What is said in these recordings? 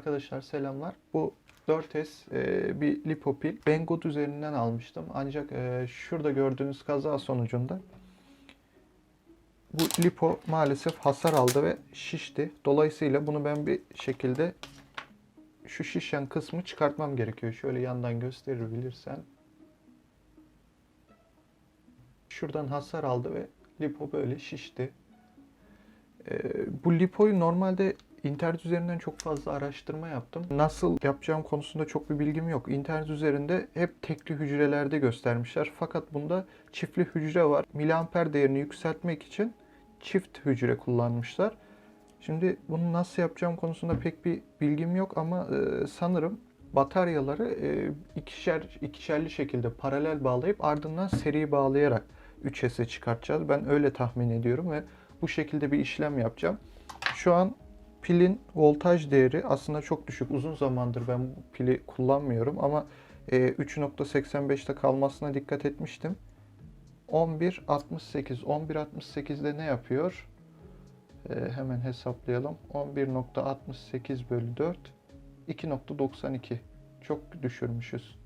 Arkadaşlar selamlar. Bu 4S e, bir lipopil. Banggood üzerinden almıştım. Ancak e, şurada gördüğünüz kaza sonucunda bu lipo maalesef hasar aldı ve şişti. Dolayısıyla bunu ben bir şekilde şu şişen kısmı çıkartmam gerekiyor. Şöyle yandan gösterebilirsen. Şuradan hasar aldı ve lipo böyle şişti. Ee, bu lipoyu normalde internet üzerinden çok fazla araştırma yaptım. Nasıl yapacağım konusunda çok bir bilgim yok. İnternet üzerinde hep tekli hücrelerde göstermişler. Fakat bunda çiftli hücre var. Miliamper değerini yükseltmek için çift hücre kullanmışlar. Şimdi bunu nasıl yapacağım konusunda pek bir bilgim yok ama e, sanırım bataryaları e, ikişer ikişerli şekilde paralel bağlayıp ardından seri bağlayarak 3S'e çıkartacağız. Ben öyle tahmin ediyorum ve bu şekilde bir işlem yapacağım. Şu an pilin voltaj değeri aslında çok düşük. Uzun zamandır ben bu pili kullanmıyorum ama e, 3.85'te kalmasına dikkat etmiştim. 11.68. 11.68'de ne yapıyor? E, hemen hesaplayalım. 11.68 bölü 4 2.92. Çok düşürmüşüz.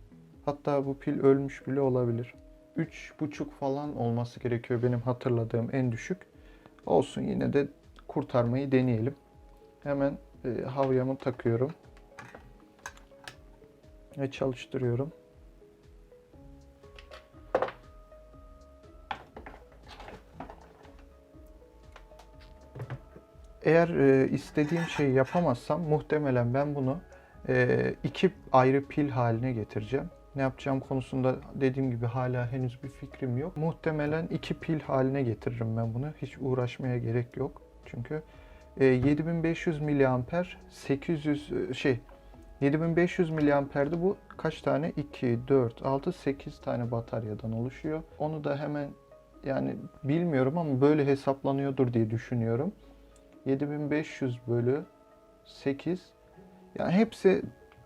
Hatta bu pil ölmüş bile olabilir. 3.5 falan olması gerekiyor benim hatırladığım en düşük. Olsun yine de kurtarmayı deneyelim. Hemen e, havyamı takıyorum. Ve çalıştırıyorum. Eğer e, istediğim şeyi yapamazsam muhtemelen ben bunu e, iki ayrı pil haline getireceğim. Ne yapacağım konusunda dediğim gibi hala henüz bir fikrim yok. Muhtemelen iki pil haline getiririm ben bunu. Hiç uğraşmaya gerek yok. Çünkü e, 7500 miliamper 800 e, şey 7500 miliamperde bu kaç tane? 2, 4, 6, 8 tane bataryadan oluşuyor. Onu da hemen yani bilmiyorum ama böyle hesaplanıyordur diye düşünüyorum. 7500 bölü 8 yani hepsi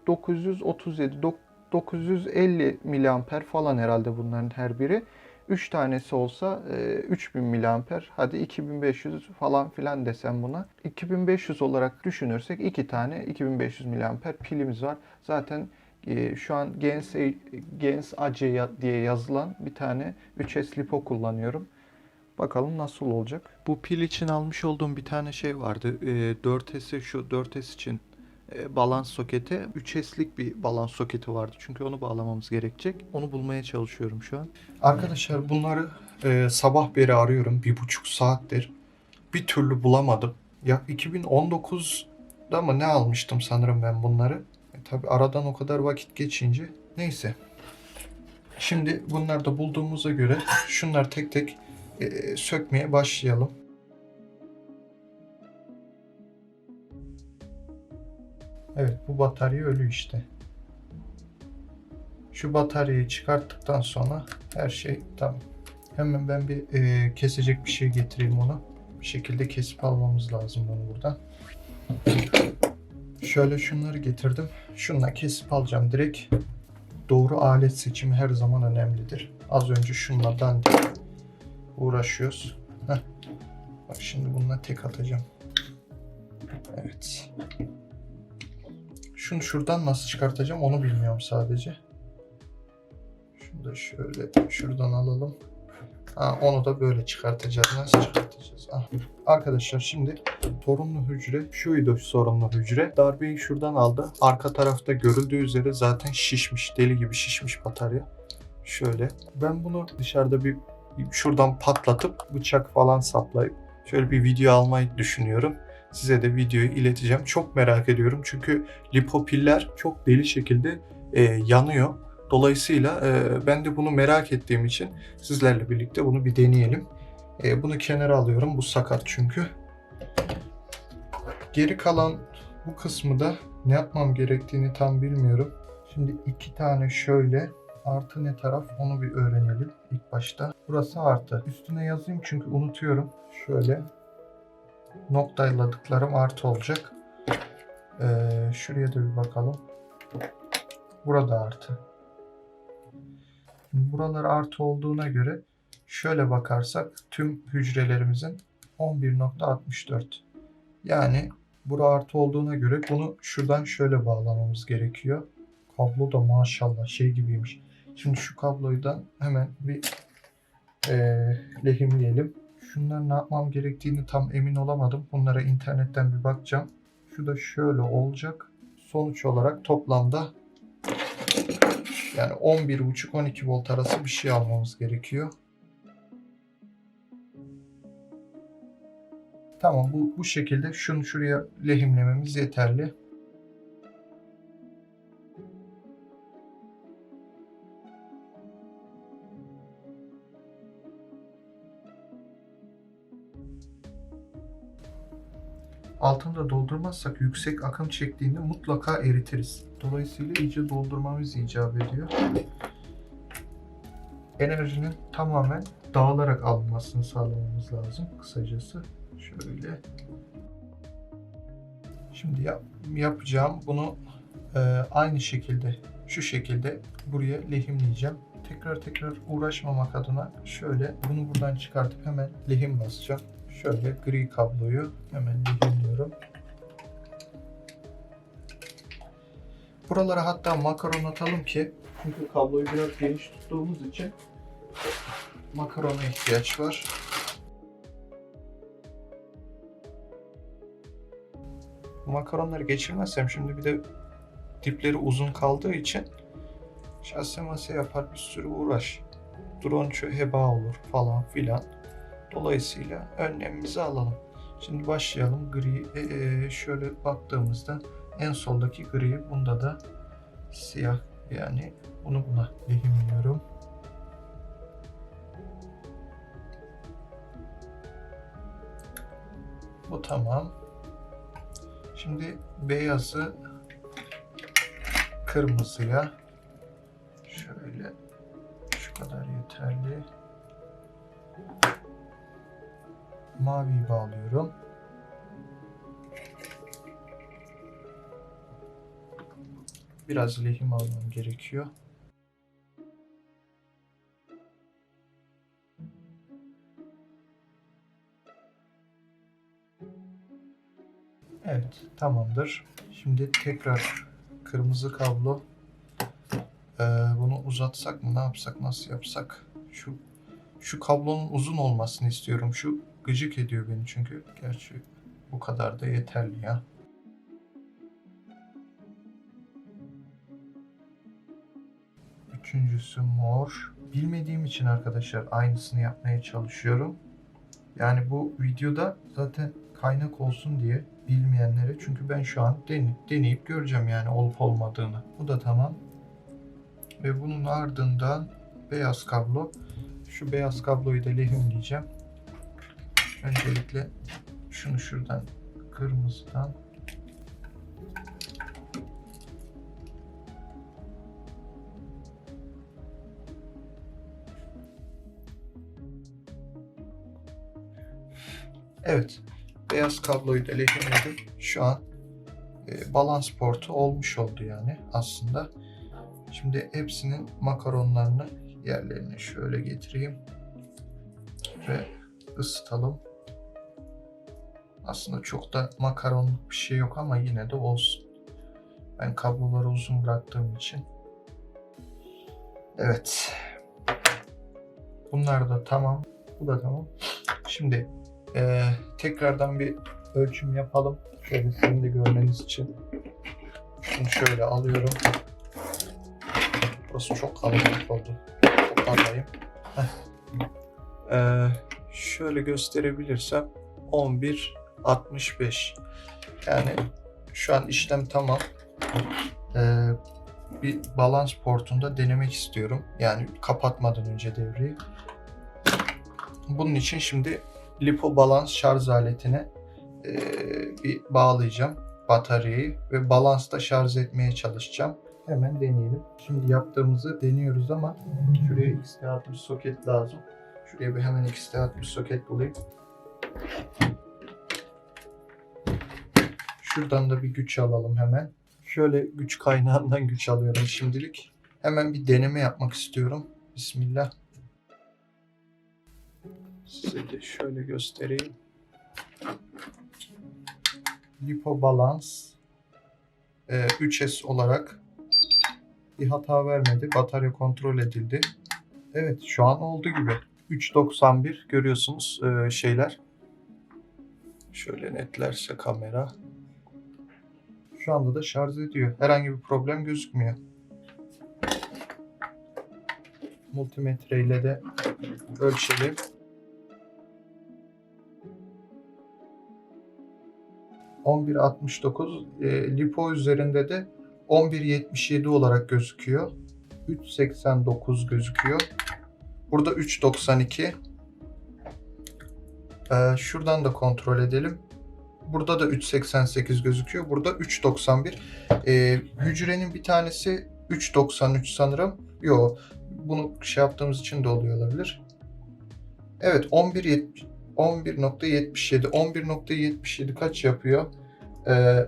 937 dok- 950 miliamper falan herhalde bunların her biri. 3 tanesi olsa e, 3000 miliamper hadi 2500 falan filan desem buna. 2500 olarak düşünürsek 2 tane 2500 miliamper pilimiz var. Zaten e, şu an Gens, Gens AC diye yazılan bir tane 3S Lipo kullanıyorum. Bakalım nasıl olacak. Bu pil için almış olduğum bir tane şey vardı. E, 4S'i şu 4S için e, balans soketi. 3S'lik bir balans soketi vardı. Çünkü onu bağlamamız gerekecek. Onu bulmaya çalışıyorum şu an. Arkadaşlar bunları e, sabah beri arıyorum. Bir buçuk saattir. Bir türlü bulamadım. Ya 2019'da mı ne almıştım sanırım ben bunları. E, tabi aradan o kadar vakit geçince. Neyse. Şimdi bunları da bulduğumuza göre şunlar tek tek e, sökmeye başlayalım. Evet bu batarya ölü işte. Şu bataryayı çıkarttıktan sonra her şey tamam. Hemen ben bir e, kesecek bir şey getireyim onu. Bir şekilde kesip almamız lazım bunu buradan. Şöyle şunları getirdim. Şunla kesip alacağım direkt. Doğru alet seçimi her zaman önemlidir. Az önce şunla dandik uğraşıyoruz. Heh. Bak şimdi bununla tek atacağım. Evet. Şunu şuradan nasıl çıkartacağım onu bilmiyorum sadece. Şunu da şöyle şuradan alalım. Ha, onu da böyle çıkartacağız. Nasıl çıkartacağız? Ah. Arkadaşlar şimdi sorunlu hücre şuydu sorunlu hücre. Darbeyi şuradan aldı. Arka tarafta görüldüğü üzere zaten şişmiş. Deli gibi şişmiş batarya. Şöyle. Ben bunu dışarıda bir şuradan patlatıp bıçak falan saplayıp şöyle bir video almayı düşünüyorum. Size de videoyu ileteceğim. Çok merak ediyorum çünkü lipopiller çok deli şekilde e, yanıyor. Dolayısıyla e, ben de bunu merak ettiğim için sizlerle birlikte bunu bir deneyelim. E, bunu kenara alıyorum. Bu sakat çünkü. Geri kalan bu kısmı da ne yapmam gerektiğini tam bilmiyorum. Şimdi iki tane şöyle Artı ne taraf onu bir öğrenelim ilk başta. Burası artı. Üstüne yazayım çünkü unutuyorum. Şöyle noktaladıklarım artı olacak. Ee, şuraya da bir bakalım. Burada artı. Buralar artı olduğuna göre şöyle bakarsak tüm hücrelerimizin 11.64. Yani Bura artı olduğuna göre bunu şuradan şöyle bağlamamız gerekiyor. Kablo da maşallah şey gibiymiş. Şimdi şu kabloyu da hemen bir eee lehimleyelim. Şunları ne yapmam gerektiğini tam emin olamadım. Bunlara internetten bir bakacağım. Şu da şöyle olacak. Sonuç olarak toplamda yani 11.5-12 volt arası bir şey almamız gerekiyor. Tamam bu, bu şekilde şunu şuraya lehimlememiz yeterli. Altını da doldurmazsak yüksek akım çektiğinde mutlaka eritiriz. Dolayısıyla iyice doldurmamız icap ediyor. Enerjinin tamamen dağılarak alınmasını sağlamamız lazım kısacası. Şöyle. Şimdi yap, yapacağım bunu e, aynı şekilde şu şekilde buraya lehimleyeceğim. Tekrar tekrar uğraşmamak adına şöyle bunu buradan çıkartıp hemen lehim basacağım. Şöyle gri kabloyu hemen lehimliyorum. Buralara hatta makaron atalım ki çünkü kabloyu biraz geniş tuttuğumuz için makarona ihtiyaç var. Makaronları geçirmezsem şimdi bir de dipleri uzun kaldığı için şase mase yapar bir sürü uğraş. Drone heba olur falan filan. Dolayısıyla önlemimizi alalım. Şimdi başlayalım. Gri e, e, şöyle baktığımızda en soldaki gri bunda da siyah yani bunu buna lehimliyorum. Bu tamam. Şimdi beyazı kırmızıya şöyle şu kadar yeterli. Maviyi bağlıyorum. Biraz lehim almam gerekiyor. Evet, tamamdır. Şimdi tekrar kırmızı kablo. Ee, bunu uzatsak mı? Ne yapsak? Nasıl yapsak? Şu şu kablonun uzun olmasını istiyorum. Şu gıcık ediyor beni çünkü. Gerçi bu kadar da yeterli ya. Üçüncüsü mor. Bilmediğim için arkadaşlar aynısını yapmaya çalışıyorum. Yani bu videoda zaten kaynak olsun diye bilmeyenlere çünkü ben şu an deneyip, deneyip göreceğim yani olup olmadığını. Bu da tamam. Ve bunun ardından beyaz kablo. Şu beyaz kabloyu da lehimleyeceğim. Öncelikle şunu şuradan kırmızıdan Evet. Beyaz kabloyu da. Şu an e, balans portu olmuş oldu yani aslında. Şimdi hepsinin makaronlarını yerlerine şöyle getireyim ve ısıtalım. Aslında çok da makaronluk bir şey yok ama yine de olsun. Ben kabloları uzun bıraktığım için. Evet. Bunlar da tamam. Bu da tamam. Şimdi eee, tekrardan bir ölçüm yapalım. Şöyle sizin de görmeniz için. Şunu şöyle alıyorum. Burası çok kalabalık oldu. Toparlayayım. Ee, şöyle gösterebilirsem 11.65 yani şu an işlem tamam. Ee, bir balans portunda denemek istiyorum. Yani kapatmadan önce devreyi. Bunun için şimdi lipo balans şarj aletine e, bir bağlayacağım bataryayı ve balansta şarj etmeye çalışacağım. Hemen deneyelim. Şimdi yaptığımızı deniyoruz ama şuraya XT60 soket lazım. Şuraya bir hemen XT60 soket bulayım. Şuradan da bir güç alalım hemen. Şöyle güç kaynağından güç alıyorum şimdilik. Hemen bir deneme yapmak istiyorum. Bismillah. Size de şöyle göstereyim. Lipo Balance e, 3S olarak bir hata vermedi. Batarya kontrol edildi. Evet şu an oldu gibi. 3.91 görüyorsunuz e, şeyler. Şöyle netlerse kamera. Şu anda da şarj ediyor. Herhangi bir problem gözükmüyor. Multimetre ile de ölçelim. ...11.69... E, lipo üzerinde de 11.77 olarak gözüküyor. 3.89 gözüküyor. Burada 3.92. Ee, şuradan da kontrol edelim. Burada da 3.88 gözüküyor. Burada 3.91. Ee, hücrenin bir tanesi 3.93 sanırım. Yo, bunu şey yaptığımız için de oluyor olabilir. Evet 11.70 11.77 11.77 kaç yapıyor? Ee,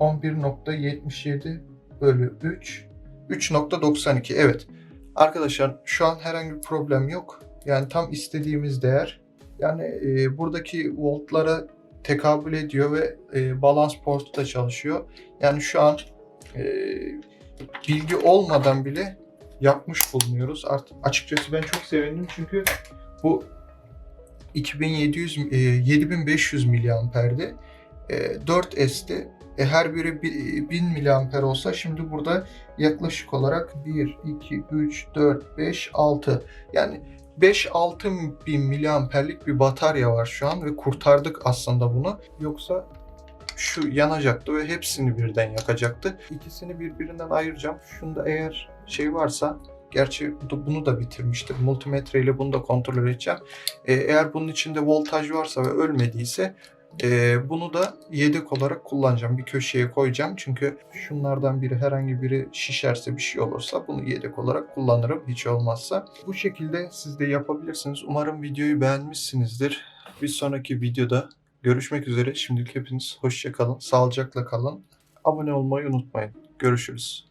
11.77 bölü 3 3.92 evet. Arkadaşlar şu an herhangi bir problem yok. Yani tam istediğimiz değer. Yani e, buradaki voltlara tekabül ediyor ve e, balans portu da çalışıyor. Yani şu an e, bilgi olmadan bile yapmış bulunuyoruz. Artık açıkçası ben çok sevindim çünkü bu 2700 e, 7500 miliamperdi. E, 4S'ti. E, her biri bi- 1000 miliamper olsa şimdi burada yaklaşık olarak 1, 2, 3, 4, 5, 6 yani 5-6 bin miliamperlik bir batarya var şu an ve kurtardık aslında bunu. Yoksa şu yanacaktı ve hepsini birden yakacaktı. İkisini birbirinden ayıracağım. Şunda eğer şey varsa Gerçi bunu da bitirmiştim. Multimetre ile bunu da kontrol edeceğim. Ee, eğer bunun içinde voltaj varsa ve ölmediyse e, bunu da yedek olarak kullanacağım. Bir köşeye koyacağım. Çünkü şunlardan biri herhangi biri şişerse bir şey olursa bunu yedek olarak kullanırım hiç olmazsa. Bu şekilde siz de yapabilirsiniz. Umarım videoyu beğenmişsinizdir. Bir sonraki videoda görüşmek üzere. Şimdilik hepiniz hoşça kalın. Sağlıcakla kalın. Abone olmayı unutmayın. Görüşürüz.